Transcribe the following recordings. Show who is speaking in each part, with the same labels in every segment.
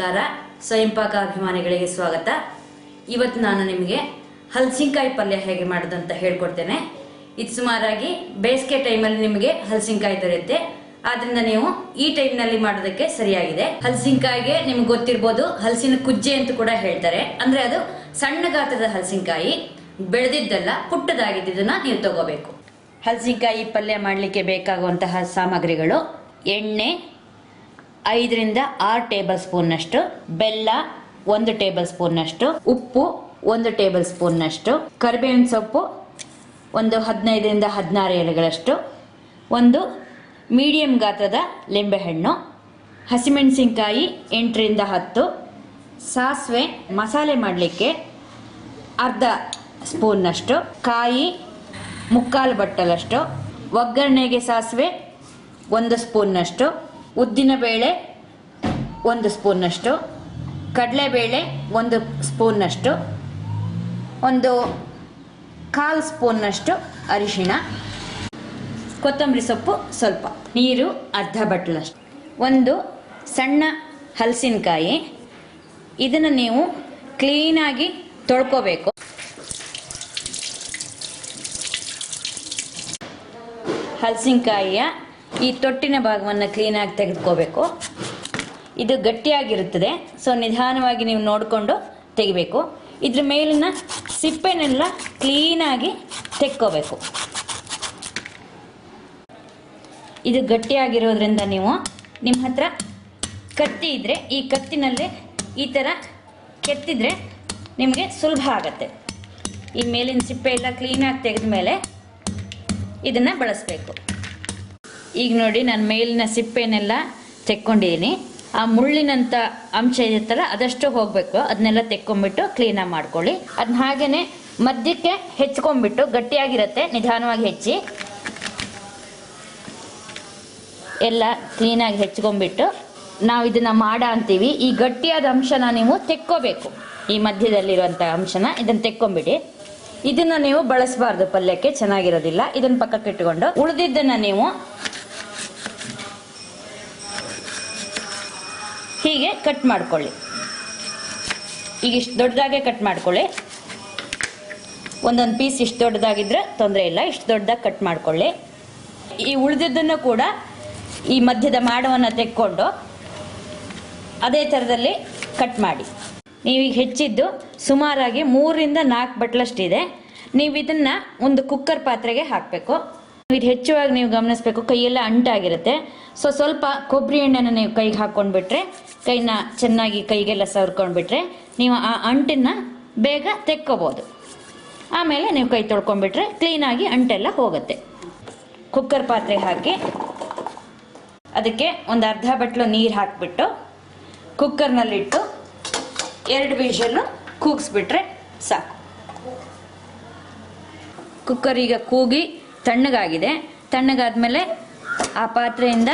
Speaker 1: ನಮಸ್ಕಾರ. ಸ್ವಯಂಪಾಕ ಅಭಿಮಾನಿಗಳಿಗೆ ಸ್ವಾಗತ. ಇವತ್ತು ನಾನು ನಿಮಗೆ ಹಲಸಿನಕಾಯಿ ಪಲ್ಯ ಹೇಗೆ ಮಾಡೋದು ಅಂತ ಹೇಳ್ಕೊಡ್ತೇನೆ. ಇದು ಸುಮಾರಾಗಿ ಬೇಸಿಗೆ ಟೈಮಲ್ಲಿ ನಿಮಗೆ ಹಲಸಿನಕಾಯಿ ದೊರೆಯುತ್ತೆ. ಆದ್ರಿಂದ ನೀವು ಈ ಟೈಮ್ನಲ್ಲಿ ಮಾಡೋದಕ್ಕೆ ಸರಿಯಾಗಿದೆ. ಹಲಸಿನಕಾಯಿಗೆ ನಿಮ್ಗೆ ಗೊತ್ತಿರ್ಬೋದು ಹಲಸಿನ ಕುಜ್ಜೆ ಅಂತ ಕೂಡ ಹೇಳ್ತಾರೆ. ಅಂದ್ರೆ ಅದು ಸಣ್ಣ ಗಾತ್ರದ ಹಲಸಿನಕಾಯಿ. ಬೆಳೆದಿದ್ದಲ್ಲ ಪುಟ್ಟದಾಗಿದ್ದನ್ನ ನೀವು ತಗೋಬೇಕು. ಹಲಸಿನಕಾಯಿ ಪಲ್ಯ ಮಾಡಲಿಕ್ಕೆ ಬೇಕಾಗುವಂತಹ ಸಾಮಗ್ರಿಗಳು ಎಣ್ಣೆ ಐದರಿಂದ ಆರು ಟೇಬಲ್ ಸ್ಪೂನ್ನಷ್ಟು ಬೆಲ್ಲ ಒಂದು ಟೇಬಲ್ ಸ್ಪೂನ್ನಷ್ಟು ಉಪ್ಪು ಒಂದು ಟೇಬಲ್ ಸ್ಪೂನ್ನಷ್ಟು ಕರಿಬೇವಿನ ಸೊಪ್ಪು ಒಂದು ಹದಿನೈದರಿಂದ ಹದಿನಾರು ಎಲೆಗಳಷ್ಟು, ಒಂದು ಮೀಡಿಯಂ ಗಾತ್ರದ ಲಿಂಬೆಹಣ್ಣು, ಹಸಿಮೆಣಸಿನಕಾಯಿ ಎಂಟರಿಂದ ಹತ್ತು, ಸಾಸಿವೆ ಮಸಾಲೆ ಮಾಡಲಿಕ್ಕೆ ಅರ್ಧ ಸ್ಪೂನ್ನಷ್ಟು ಕಾಯಿ ಮುಕ್ಕಾಲು ಬಟ್ಟಲಷ್ಟು, ಒಗ್ಗರಣೆಗೆ ಸಾಸಿವೆ ಒಂದು ಸ್ಪೂನ್ನಷ್ಟು ಉದ್ದಿನಬೇಳೆ ಒಂದು ಸ್ಪೂನ್ನಷ್ಟು ಕಡಲೆಬೇಳೆ ಒಂದು ಸ್ಪೂನ್ನಷ್ಟು ಒಂದು ಕಾಲು ಸ್ಪೂನ್ನಷ್ಟು ಅರಿಶಿಣ, ಕೊತ್ತಂಬರಿ ಸೊಪ್ಪು ಸ್ವಲ್ಪ, ನೀರು ಅರ್ಧ ಬಟ್ಲಷ್ಟು. ಒಂದು ಸಣ್ಣ ಹಲಸಿನಕಾಯಿ. ಇದನ್ನು ನೀವು ಕ್ಲೀನಾಗಿ ತೊಳ್ಕೋಬೇಕು. ಹಲಸಿನಕಾಯಿಯ ಈ ತೊಟ್ಟಿನ ಭಾಗವನ್ನು ಕ್ಲೀನಾಗಿ ತೆಗೆದುಕೋಬೇಕು. ಇದು ಗಟ್ಟಿಯಾಗಿರುತ್ತದೆ ಸೊ ನಿಧಾನವಾಗಿ ನೀವು ನೋಡಿಕೊಂಡು ತೆಗಿಬೇಕು. ಇದ್ರ ಮೇಲಿನ ಸಿಪ್ಪೆನೆಲ್ಲ ಕ್ಲೀನಾಗಿ ತೆಕ್ಕೋಬೇಕು. ಇದು ಗಟ್ಟಿಯಾಗಿರೋದ್ರಿಂದ ನೀವು ನಿಮ್ಮ ಹತ್ರ ಕತ್ತಿ ಇದ್ದರೆ ಈ ಕತ್ತಿನಲ್ಲೇ ಈ ಥರ ಕೆತ್ತಿದ್ರೆ ನಿಮಗೆ ಸುಲಭ ಆಗತ್ತೆ. ಈ ಮೇಲಿನ ಸಿಪ್ಪೆ ಎಲ್ಲ ಕ್ಲೀನಾಗಿ ತೆಗೆದ ಮೇಲೆ ಇದನ್ನು ಬಳಸಬೇಕು. ಈಗ ನೋಡಿ ನಾನು ಮೇಲಿನ ಸಿಪ್ಪೆನೆಲ್ಲ ತೆಕ್ಕೊಂಡಿದ್ದೀನಿ ಆ ಮುಳ್ಳಿನಂಥ ಅಂಶ ಇರುತ್ತಲ್ಲ ಅದಷ್ಟು ಹೋಗಬೇಕು. ಅದನ್ನೆಲ್ಲ ತೆಕ್ಕೊಂಬಿಟ್ಟು ಕ್ಲೀನಾಗಿ ಮಾಡ್ಕೊಳ್ಳಿ. ಅದನ್ನ ಹಾಗೆಯೇ ಮಧ್ಯಕ್ಕೆ ಹೆಚ್ಕೊಂಡ್ಬಿಟ್ಟು ಗಟ್ಟಿಯಾಗಿರುತ್ತೆ, ನಿಧಾನವಾಗಿ ಹೆಚ್ಚಿ. ಎಲ್ಲ ಕ್ಲೀನಾಗಿ ಹೆಚ್ಕೊಂಡ್ಬಿಟ್ಟು ನಾವು ಇದನ್ನು ಮಾಡ ಅಂತೀವಿ. ಈ ಗಟ್ಟಿಯಾದ ಅಂಶನ ನೀವು ತೆಕ್ಕೋಬೇಕು. ಈ ಮಧ್ಯದಲ್ಲಿರುವಂಥ ಅಂಶನ ಇದನ್ನು ತೆಕ್ಕೊಂಬಿಡಿ ಇದನ್ನು ನೀವು ಬಳಸಬಾರ್ದು ಪಲ್ಯಕ್ಕೆ, ಚೆನ್ನಾಗಿರೋದಿಲ್ಲ. ಇದನ್ನು ಪಕ್ಕಕ್ಕೆ ಇಟ್ಕೊಂಡು ಉಳಿದಿದ್ದನ್ನು ನೀವು ಹೀಗೆ ಕಟ್ ಮಾಡ್ಕೊಳ್ಳಿ. ಈಗ ಇಷ್ಟು ದೊಡ್ಡದಾಗೆ ಕಟ್ ಮಾಡ್ಕೊಳ್ಳಿ. ಒಂದೊಂದು ಪೀಸ್ ಇಷ್ಟು ದೊಡ್ಡದಾಗಿದ್ರೆ ತೊಂದರೆ ಇಲ್ಲ, ಇಷ್ಟು ದೊಡ್ಡದಾಗಿ ಕಟ್ ಮಾಡ್ಕೊಳ್ಳಿ. ಈ ಉಳಿದಿದ್ದನ್ನು ಕೂಡ ಈ ಮಧ್ಯದ ಮಾಡವನ್ನು ತೆಕ್ಕೊಂಡು ಅದೇ ಥರದಲ್ಲಿ ಕಟ್ ಮಾಡಿ. ನೀವೀಗ ಹೆಚ್ಚಿದ್ದು ಸುಮಾರಾಗಿ ಮೂರರಿಂದ ನಾಲ್ಕು ಬಟ್ಲಷ್ಟಿದೆ. ನೀವು ಇದನ್ನು ಒಂದು ಕುಕ್ಕರ್ ಪಾತ್ರೆಗೆ ಹಾಕಬೇಕು. ಇದು ಹೆಚ್ಚುವಾಗಿ ನೀವು ಗಮನಿಸಬೇಕು, ಕೈಯೆಲ್ಲ ಅಂಟಾಗಿರುತ್ತೆ. ಸೊ ಸ್ವಲ್ಪ ಕೊಬ್ಬರಿ ಎಣ್ಣೆನ ನೀವು ಕೈಗೆ ಹಾಕ್ಕೊಂಡ್ಬಿಟ್ರೆ ಕೈನ ಚೆನ್ನಾಗಿ ಕೈಗೆಲ್ಲ ಸವರ್ಕೊಂಡ್ಬಿಟ್ರೆ, ನೀವು ಆ ಅಂಟನ್ನ ಬೇಗ ತೆಕ್ಕೋಬೋದು. ಆಮೇಲೆ ನೀವು ಕೈ ತೊಳ್ಕೊಂಡ್ಬಿಟ್ರೆ ಕ್ಲೀನಾಗಿ ಅಂಟೆಲ್ಲ ಹೋಗುತ್ತೆ. ಕುಕ್ಕರ್ ಪಾತ್ರೆ ಹಾಕಿ, ಅದಕ್ಕೆ ಒಂದು ಅರ್ಧ ಬಟ್ಲು ನೀರು ಹಾಕಿಬಿಟ್ಟು ಕುಕ್ಕರ್ನಲ್ಲಿಟ್ಟು ಎರಡು ವಿಷಲ್ಲು ಕೂಗಿಸ್ಬಿಟ್ರೆ ಸಾಕು. ಕುಕ್ಕರ್ ಈಗ ಕೂಗಿ ತಣ್ಣಗಾಗಿದೆ. ತಣ್ಣಗಾದ್ಮೇಲೆ ಆ ಪಾತ್ರೆಯಿಂದ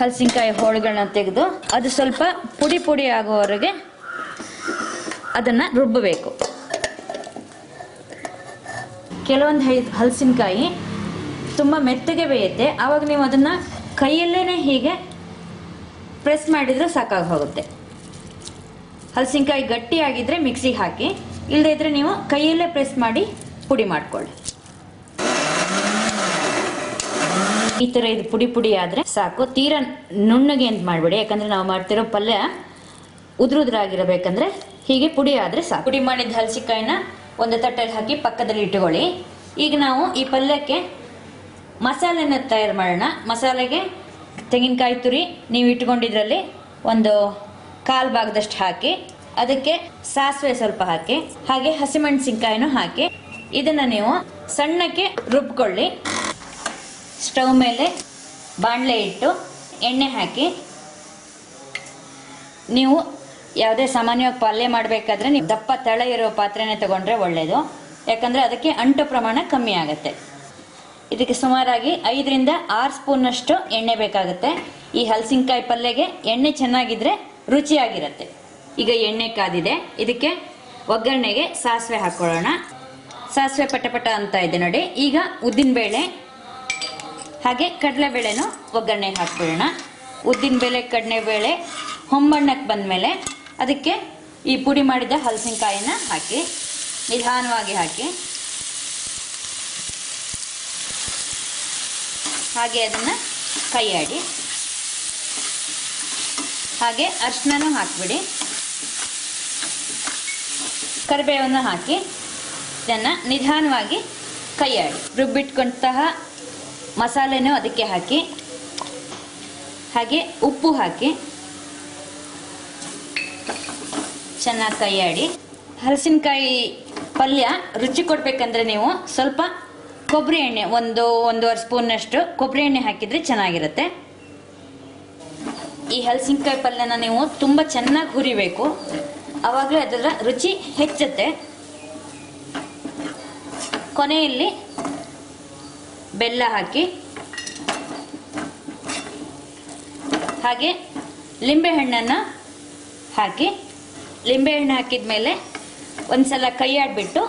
Speaker 1: ಹಲಸಿನಕಾಯಿ ಹೋಳುಗಳನ್ನ ತೆಗೆದು ಅದು ಸ್ವಲ್ಪ ಪುಡಿ ಪುಡಿ ಆಗೋವರೆಗೆ ಅದನ್ನು ರುಬ್ಬಬೇಕು. ಕೆಲವೊಂದು ಹಲಸಿನಕಾಯಿ ತುಂಬ ಮೆತ್ತಗೆ ಬೇಯುತ್ತೆ. ಆವಾಗ ನೀವು ಅದನ್ನು ಕೈಯಲ್ಲೇ ಹೀಗೆ ಪ್ರೆಸ್ ಮಾಡಿದರೆ ಸಾಕಾಗಿ ಹೋಗುತ್ತೆ ಹಲಸಿನಕಾಯಿ ಗಟ್ಟಿಯಾಗಿದ್ದರೆ ಮಿಕ್ಸಿಗೆ ಹಾಕಿ ಇಲ್ಲದೇ ಇದ್ದರೆ ನೀವು ಕೈಯಲ್ಲೇ ಪ್ರೆಸ್ ಮಾಡಿ ಪುಡಿ ಮಾಡ್ಕೊಳ್ಳಿ. ಈ ಥರ ಇದು ಪುಡಿ ಪುಡಿ ಆದರೆ ಸಾಕು. ತೀರಾ ನುಣ್ಣಗೆ ಅಂತ ಮಾಡಬೇಡಿ. ಯಾಕಂದರೆ ನಾವು ಮಾಡ್ತಿರೋ ಪಲ್ಯ ಉದುರುದ್ರಾಗಿರಬೇಕಂದ್ರೆ ಹೀಗೆ ಪುಡಿ ಆದರೆ ಸಾಕು. ಪುಡಿ ಮಾಡಿದ ಹಲಸಿಕಾಯಿನ ಒಂದು ತಟ್ಟೆಲಿ ಹಾಕಿ ಪಕ್ಕದಲ್ಲಿ ಇಟ್ಟುಕೊಳ್ಳಿ. ಈಗ ನಾವು ಈ ಪಲ್ಯಕ್ಕೆ ಮಸಾಲೆನ ತಯಾರು ಮಾಡೋಣ. ಮಸಾಲೆಗೆ ತೆಂಗಿನಕಾಯಿ ತುರಿ ನೀವು ಇಟ್ಕೊಂಡಿದ್ರಲ್ಲಿ ಒಂದು ಕಾಲು ಭಾಗದಷ್ಟು ಹಾಕಿ, ಅದಕ್ಕೆ ಸಾಸಿವೆ ಸ್ವಲ್ಪ ಹಾಕಿ, ಹಾಗೆ ಹಸಿಮೆಣಸಿನ್ಕಾಯಿನೂ ಹಾಕಿ. ಇದನ್ನು ನೀವು ಸಣ್ಣಕ್ಕೆ ರುಬ್ಕೊಳ್ಳಿ. ಸ್ಟವ್ ಮೇಲೆ ಬಾಣಲೆ ಇಟ್ಟು ಎಣ್ಣೆ ಹಾಕಿ. ನೀವು ಯಾವುದೇ ಸಾಮಾನ್ಯವಾಗಿ ಪಲ್ಯ ಮಾಡಬೇಕಾದ್ರೆ ನೀವು ದಪ್ಪ ತಳ ಇರೋ ಪಾತ್ರೆನೇ ತಗೊಂಡ್ರೆ ಒಳ್ಳೆಯದು ಯಾಕಂದರೆ ಅದಕ್ಕೆ ಅಂಟು ಪ್ರಮಾಣ ಕಮ್ಮಿ ಆಗುತ್ತೆ. ಇದಕ್ಕೆ ಸುಮಾರಾಗಿ ಐದರಿಂದ ಆರು ಸ್ಪೂನಷ್ಟು ಎಣ್ಣೆ ಬೇಕಾಗುತ್ತೆ. ಈ ಹಲಸಿನಕಾಯಿ ಪಲ್ಯಗೆ ಎಣ್ಣೆ ಚೆನ್ನಾಗಿದ್ರೆ ರುಚಿಯಾಗಿರುತ್ತೆ. ಈಗ ಎಣ್ಣೆ ಕಾದಿದೆ. ಇದಕ್ಕೆ ಒಗ್ಗರಣೆಗೆ ಸಾಸಿವೆ ಹಾಕೊಳ್ಳೋಣ. ಸಾಸಿವೆ ಪಟಪಟ ಪಟ ಅಂತ ಇದೆ ನೋಡಿ. ಈಗ ಉದ್ದಿನಬೇಳೆ ಹಾಗೆ ಕಡಲೆಬೇಳೆನೂ ಒಗ್ಗರಣೆ ಹಾಕ್ಬಿಡೋಣ. ಉದ್ದಿನಬೇಳೆ ಕಡಲೆಬೇಳೆ ಹೊಂಬಣ್ಣಕ್ಕೆ ಬಂದಮೇಲೆ ಅದಕ್ಕೆ ಈ ಪುಡಿ ಮಾಡಿದ ಹಲಸಿನಕಾಯಿನ ಹಾಕಿ, ನಿಧಾನವಾಗಿ ಹಾಕಿ. ಹಾಗೆ ಅದನ್ನು ಕೈಯಾಡಿ ಹಾಗೆ ಅರ್ಶಿನೂ ಹಾಕಿಬಿಡಿ. ಕರಿಬೇವನ್ನು ಹಾಕಿ, ಇದನ್ನು ನಿಧಾನವಾಗಿ ಕೈಯಾಡಿ ರುಬ್ಬಿಟ್ಕೊಂತಹ ಮಸಾಲೆನೂ ಅದಕ್ಕೆ ಹಾಕಿ, ಹಾಗೆ ಉಪ್ಪು ಹಾಕಿ, ಚೆನ್ನಾಗಿ ಕೈಯಾಡಿ. ಹಲಸಿನಕಾಯಿ ಪಲ್ಯ ರುಚಿ ಕೊಡಬೇಕಂದ್ರೆ ನೀವು ಸ್ವಲ್ಪ ಕೊಬ್ಬರಿ ಎಣ್ಣೆ, ಒಂದು ಒಂದೂವರೆ ಸ್ಪೂನ್ನಷ್ಟು ಕೊಬ್ಬರಿ ಎಣ್ಣೆ ಹಾಕಿದರೆ ಚೆನ್ನಾಗಿರುತ್ತೆ. ಈ ಹಲಸಿನಕಾಯಿ ಪಲ್ಯನ ನೀವು ತುಂಬ ಚೆನ್ನಾಗಿ ಹುರಿಬೇಕು. ಆವಾಗಲೇ ಅದರ ರುಚಿ ಹೆಚ್ಚುತ್ತೆ. ಕೊನೆಯಲ್ಲಿ ಬೆಲ್ಲ ಹಾಕಿ. ಹಾಗೆ ಲಿಂಬೆಹಣ್ಣನ್ನು ಹಾಕಿ. ಲಿಂಬೆಹಣ್ಣು ಹಾಕಿದ ಮೇಲೆ ಒಂದು ಸಲ ಕೈಯಾಡಿಬಿಟ್ಟು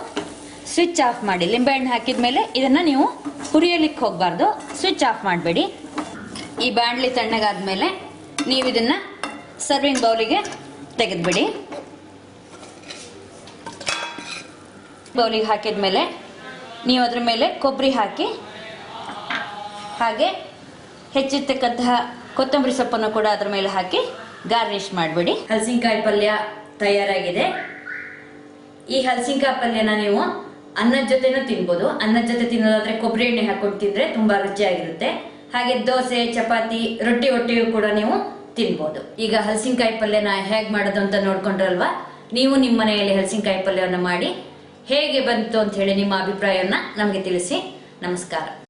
Speaker 1: ಸ್ವಿಚ್ ಆಫ್ ಮಾಡಿ. ಲಿಂಬೆಹಣ್ಣು ಹಾಕಿದ ಮೇಲೆ ಇದನ್ನು ನೀವು ಹುರಿಯಲಿಕ್ಕೆ ಹೋಗಬಾರ್ದು. ಸ್ವಿಚ್ ಆಫ್ ಮಾಡಬೇಡಿ. ಈ ಬಾಣಲಿ ತಣ್ಣಗಾದ್ಮೇಲೆ ನೀವು ಇದನ್ನು ಸರ್ವಿಂಗ್ ಬೌಲಿಗೆ ತೆಗೆದುಬಿಡಿ. ಬೌಲಿಗೆ ಹಾಕಿದ ಮೇಲೆ ನೀವು ಅದ್ರ ಮೇಲೆ ಕೊಬ್ಬರಿ ಹಾಕಿ ಹಾಗೆ ಹೆಚ್ಚಿರ್ತಕ್ಕಂತಹ ಕೊತ್ತಂಬರಿ ಸೊಪ್ಪನ್ನು ಕೂಡ ಅದ್ರ ಮೇಲೆ ಹಾಕಿ ಗಾರ್ನಿಷ್ ಮಾಡಬೇಡಿ. ಹಲಸಿನಕಾಯಿ ಪಲ್ಯ ತಯಾರಾಗಿದೆ. ಈ ಹಲಸಿನಕಾಯಿ ಪಲ್ಯನ ನೀವು ಅನ್ನದ ಜೊತೆನೂ ತಿನ್ಬೋದು. ಅನ್ನದ ಜೊತೆ ತಿನ್ನೋದಾದ್ರೆ ಕೊಬ್ಬರಿ ಎಣ್ಣೆ ಹಾಕೊಂಡು ತಿಂದ್ರೆ ತುಂಬಾ ರುಚಿಯಾಗಿರುತ್ತೆ. ಹಾಗೆ ದೋಸೆ, ಚಪಾತಿ, ರೊಟ್ಟಿ ಒಟ್ಟಿಯೂ ಕೂಡ ನೀವು ತಿನ್ಬೋದು. ಈಗ ಹಲಸಿನಕಾಯಿ ಪಲ್ಯನ ಹೇಗೆ ಮಾಡೋದು ಅಂತ ನೋಡ್ಕೊಂಡ್ರಲ್ವಾ? ನೀವು ನಿಮ್ಮ ಮನೆಯಲ್ಲಿ ಹಲಸಿನಕಾಯಿ ಪಲ್ಯವನ್ನು ಮಾಡಿ ಹೇಗೆ ಬಂತು ಅಂತ ಹೇಳಿ ನಿಮ್ಮ ಅಭಿಪ್ರಾಯವನ್ನು ನಮಗೆ ತಿಳಿಸಿ. ನಮಸ್ಕಾರ.